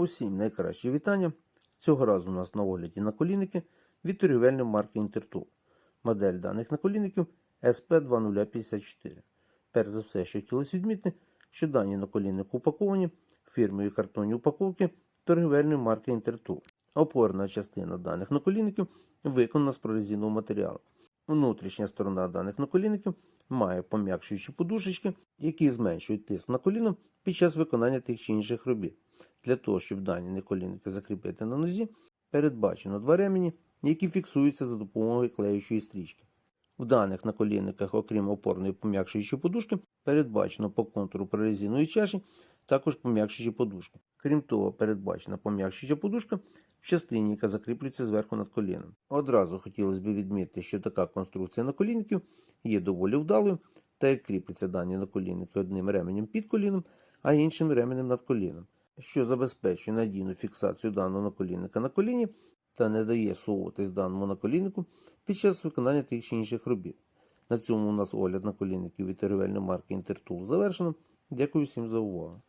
Усім найкраще вітання. Цього разу у нас на огляді наколінники від торгівельної марки Intertool. Модель даних наколінників SP2054. Перш за все, що хотілося відмітити, що дані наколінники упаковані фірмою картонні упаковки торгівельної марки Intertool. Опорна частина даних наколінників виконана з прорезинового матеріалу. Внутрішня сторона даних наколінників має пом'якшуючі подушечки, які зменшують тиск на коліно під час виконання тих чи інших робіт. Для того, щоб дані наколінники закріпити на нозі, передбачено два ремені, які фіксуються за допомогою клеючої стрічки. В даних наколінниках, окрім опорної пом'якшуючої подушки, передбачено по контуру прорезинової чаші також пом'якшуючі подушки. Крім того, передбачена пом'якшуюча подушка в частині, яка закріплюється зверху над коліном. Одразу хотілося б відмітити, що така конструкція наколінників є доволі вдалою, та як кріпляться дані наколінники одним ременем під коліном, а іншим ременем над коліном, що забезпечує надійну фіксацію даного наколінника на коліні та не дає сувуватись даному наколіннику під час виконання тих чи інших робіт. На цьому у нас огляд наколінників від торгівельної марки Інтертул завершено. Дякую всім за увагу.